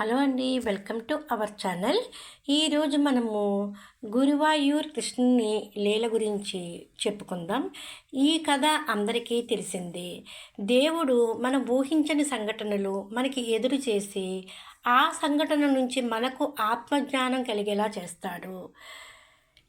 Hello అండి welcome to our channel. ఈరోజు మనము గురువాయూర్ కృష్ణుని లీల గురించి చెప్పుకుందాం. ఈ కథ అందరికీ తెలిసిందే. దేవుడు మనం ఊహించని సంఘటనలు మనకి ఎదురు చేసి ఆ సంఘటన నుంచి మనకు ఆత్మజ్ఞానం కలిగేలా చేస్తాడు.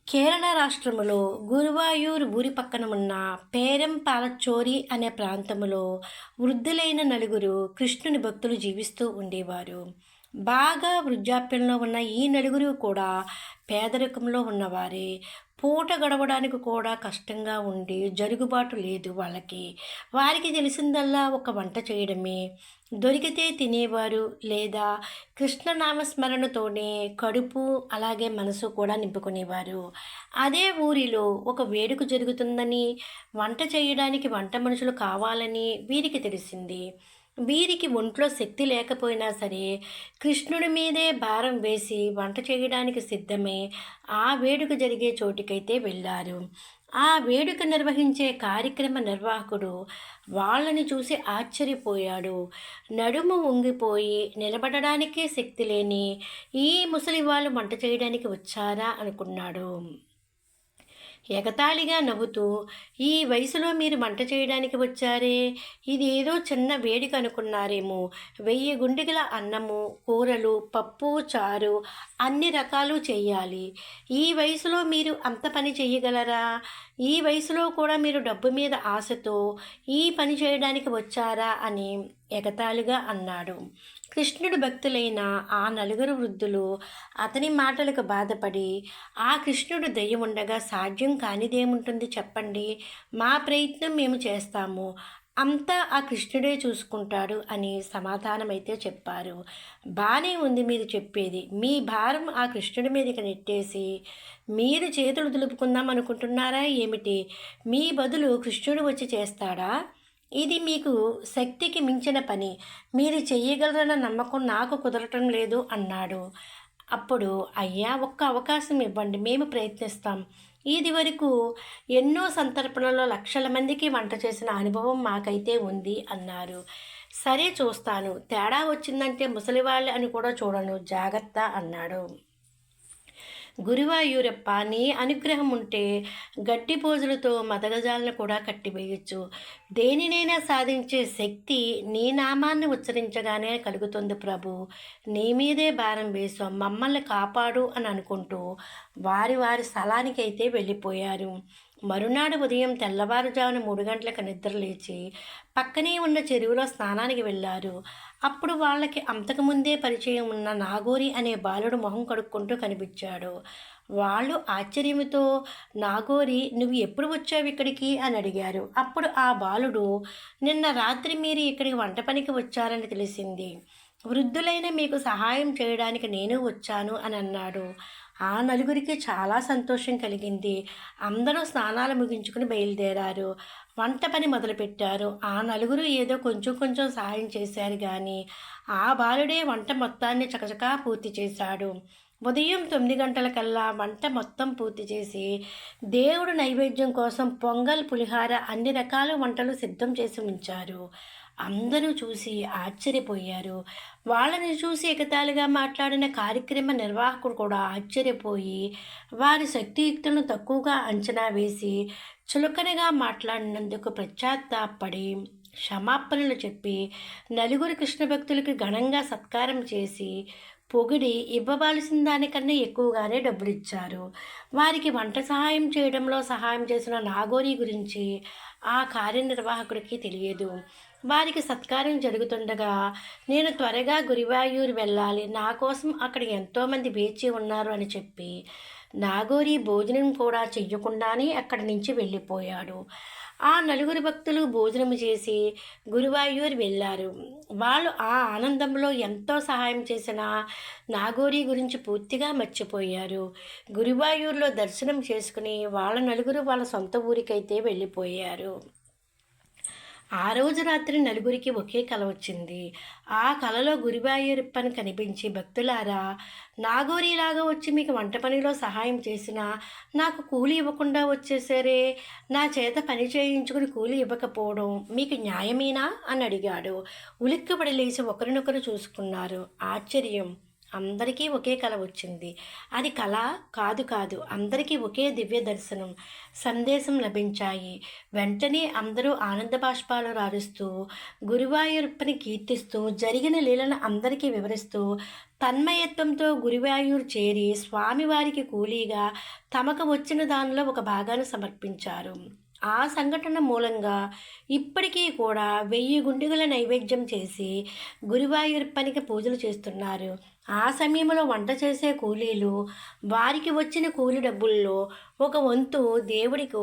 కేరళ రాష్ట్రములో గురువాయూర్ ఊరి పక్కన ఉన్న పేరం పాలచోరి అనే ప్రాంతంలో వృద్ధులైన నలుగురు కృష్ణుని భక్తులు జీవిస్తూ ఉండేవారు. బాగా వృద్ధాప్యంలో ఉన్న ఈ నలుగురు కూడా పేదరికంలో ఉన్నవారే. పూట గడవడానికి కూడా కష్టంగా ఉండి జరుగుబాటు లేదు వాళ్ళకి. వారికి తెలిసిందల్లా ఒక వంట చేయడమే. దొరికితే తినేవారు లేదా కృష్ణనామస్మరణతోనే కడుపు అలాగే మనసు కూడా నింపుకునేవారు. అదే ఊరిలో ఒక వేడుక జరుగుతుందని వంట చేయడానికి వంట మనుషులు కావాలని వీరికి తెలిసింది. వీరికి ఒంట్లో శక్తి లేకపోయినా సరే కృష్ణుడి మీదే భారం వేసి వంట చేయడానికి సిద్ధమై ఆ వేడుక జరిగే చోటికైతే వెళ్ళారు. ఆ వేడుక నిర్వహించే కార్యక్రమ నిర్వాహకుడు వాళ్ళని చూసి ఆశ్చర్యపోయాడు. నడుము వంగిపోయి నిలబడడానికే శక్తి లేని ఈ ముసలి వాళ్ళు వంట చేయడానికి వచ్చారా అనుకున్నాడు. ఎగతాళిగా నవ్వుతూ ఈ వయసులో మీరు వంట చేయడానికి వచ్చారే? ఇది ఏదో చిన్న వేడిక అనుకున్నారేమో. వెయ్యి గుండెగల అన్నము కూరలు పప్పు చారు అన్ని రకాలు చేయాలి. ఈ వయసులో మీరు అంత పని చేయగలరా? ఈ వయసులో కూడా మీరు డబ్బు మీద ఆశతో ఈ పని చేయడానికి వచ్చారా? అని ఎగతాళిగా అన్నాడు. కృష్ణుడు భక్తులైన ఆ నలుగురు వృద్ధులు అతని మాటలకు బాధపడి ఆ కృష్ణుడు దయ ఉండగా సాధ్యం కానిదేముంటుంది చెప్పండి? మా ప్రయత్నం మేము చేస్తాము. అంతా ఆ కృష్ణుడే చూసుకుంటాడు అని సమాధానమైతే చెప్పారు. బాగానే ఉంది మీరు చెప్పేది. మీ భారం ఆ కృష్ణుడి మీదకి నెట్టేసి మీరు చేతులు దులుపుకుందాం అనుకుంటున్నారా ఏమిటి? మీ బదులు కృష్ణుడు వచ్చి చేస్తాడా? ఇది మీకు శక్తికి మించిన పని. మీరు చేయగలరన్న నమ్మకం నాకు కుదరటం లేదు అన్నాడు. అప్పుడు అయ్యా ఒక్క అవకాశం ఇవ్వండి. మేము ప్రయత్నిస్తాం. ఇది వరకు ఎన్నో సంతర్పణలో లక్షల మందికి వంట చేసిన అనుభవం మాకైతే ఉంది అన్నారు. సరే చూస్తాను. తేడా వచ్చిందంటే ముసలివాళ్ళు అని కూడా చూడను. జాగ్రత్త అన్నాడు. గురువాయూరప్ప నీ అనుగ్రహం ఉంటే గట్టి పోజులతో మదగజాలను కూడా కట్టివేయచ్చు. దేనినైనా సాధించే శక్తి నీ నామాన్ని ఉచ్చరించగానే కలుగుతుంది ప్రభు. నీ మీదే భారం వేసు మమ్మల్ని కాపాడు అని అనుకుంటూ వారి వారి స్థలానికైతే వెళ్ళిపోయారు. మరునాడు ఉదయం తెల్లవారుజామున మూడు గంటలకు నిద్రలేచి పక్కనే ఉన్న చెరువులో స్నానానికి వెళ్ళారు. అప్పుడు వాళ్ళకి అంతకుముందే పరిచయం ఉన్న నాగోరి అనే బాలుడు మొహం కడుక్కుంటూ కనిపించాడు. వాళ్ళు ఆశ్చర్యంతో నాగోరి నువ్వు ఎప్పుడు వచ్చావు ఇక్కడికి? అని అడిగారు. అప్పుడు ఆ బాలుడు నిన్న రాత్రి మీరు ఇక్కడికి వంట పనికి వచ్చారని తెలిసింది. వృద్ధులైన మీకు సహాయం చేయడానికి నేను వచ్చాను అని అన్నాడు. ఆ నలుగురికి చాలా సంతోషం కలిగింది. అందరూ స్నానాలు ముగించుకుని బయలుదేరారు. వంట పని మొదలుపెట్టారు. ఆ నలుగురు ఏదో కొంచెం కొంచెం సహాయం చేశారు కానీ ఆ బాలుడే వంట మొత్తాన్ని చకచకా పూర్తి చేశాడు. ఉదయం తొమ్మిది గంటలకల్లా వంట మొత్తం పూర్తి చేసి దేవుడు నైవేద్యం కోసం పొంగల్ పులిహార అన్ని రకాల వంటలు సిద్ధం చేసి ఉంచారు. అందరూ చూసి ఆశ్చర్యపోయారు. వాళ్ళని చూసి ఎగతాళిగా మాట్లాడిన కార్యక్రమ నిర్వాహకుడు కూడా ఆశ్చర్యపోయి వారి శక్తియుక్తులను తక్కువగా అంచనా వేసి చులకనగా మాట్లాడినందుకు పశ్చాత్తాపడి క్షమాపణలు చెప్పి నలుగురు కృష్ణ భక్తులకి ఘనంగా సత్కారం చేసి పొగిడి ఇవ్వవలసిన దానికన్నా ఎక్కువగానే డబ్బులు ఇచ్చారు వారికి వంట సహాయం చేయడంలో సహాయం చేసిన నాగోరి గురించి ఆ కార్యనిర్వాహకుడికి తెలియదు. వారికి సత్కారం జరుగుతుండగా నేను త్వరగా గురివాయూరు వెళ్ళాలి. నా కోసం అక్కడ ఎంతోమంది వేచి ఉన్నారు అని చెప్పి నాగోరి భోజనం కూడా చెయ్యకుండానే అక్కడి నుంచి వెళ్ళిపోయాడు. ఆ నలుగురు భక్తులు భోజనం చేసి గురువాయూర్ వెళ్ళారు. వాళ్ళు ఆ ఆనందంలో ఎంతో సహాయం చేసిన నాగోరి గురించి పూర్తిగా మర్చిపోయారు. గురువాయూర్లో దర్శనం చేసుకుని వాళ్ళ నలుగురు వాళ్ళ సొంత ఊరికైతే వెళ్ళిపోయారు. ఆ రోజు రాత్రి నలుగురికి ఒకే కల వచ్చింది. ఆ కలలో గురువాయూరప్పని కనిపించి భక్తులారా నాగోరిలాగా వచ్చి మీకు వంట పనిలో సహాయం చేసినా నాకు కూలి ఇవ్వకుండా వచ్చేసరే? నా చేత పని చేయించుకుని కూలి ఇవ్వకపోవడం మీకు న్యాయమేనా? అని అడిగాడు. ఉలిక్కబడి లేచి ఒకరినొకరు చూసుకున్నారు. ఆశ్చర్యం! అందరికీ ఒకే కళ వచ్చింది. అది కళ కాదు కాదు అందరికీ ఒకే దివ్య దర్శనం సందేశం లభించాయి. వెంటనే అందరూ ఆనంద బాష్పాలు రారుస్తూ గురువాయూర్పని కీర్తిస్తూ జరిగిన లీలను అందరికీ వివరిస్తూ తన్మయత్వంతో గురువాయూరు చేరి స్వామివారికి కూలీగా తమకు వచ్చిన దానిలో ఒక భాగాన్ని సమర్పించారు. ఆ సంఘటన మూలంగా ఇప్పటికీ కూడా వెయ్యి గుండెగల నైవేద్యం చేసి గురువాయూరప్పనికి పూజలు చేస్తున్నారు. ఆ సమయంలో వంట చేసే కూలీలు వారికి వచ్చిన కూలి డబ్బుల్లో ఒక వంతు దేవుడికి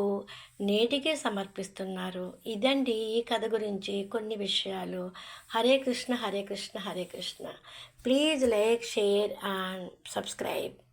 నేటికే సమర్పిస్తున్నారు. ఇదండి ఈ కథ గురించి కొన్ని విషయాలు. Hare Krishna Hare Krishna Hare Krishna. Please like share and subscribe.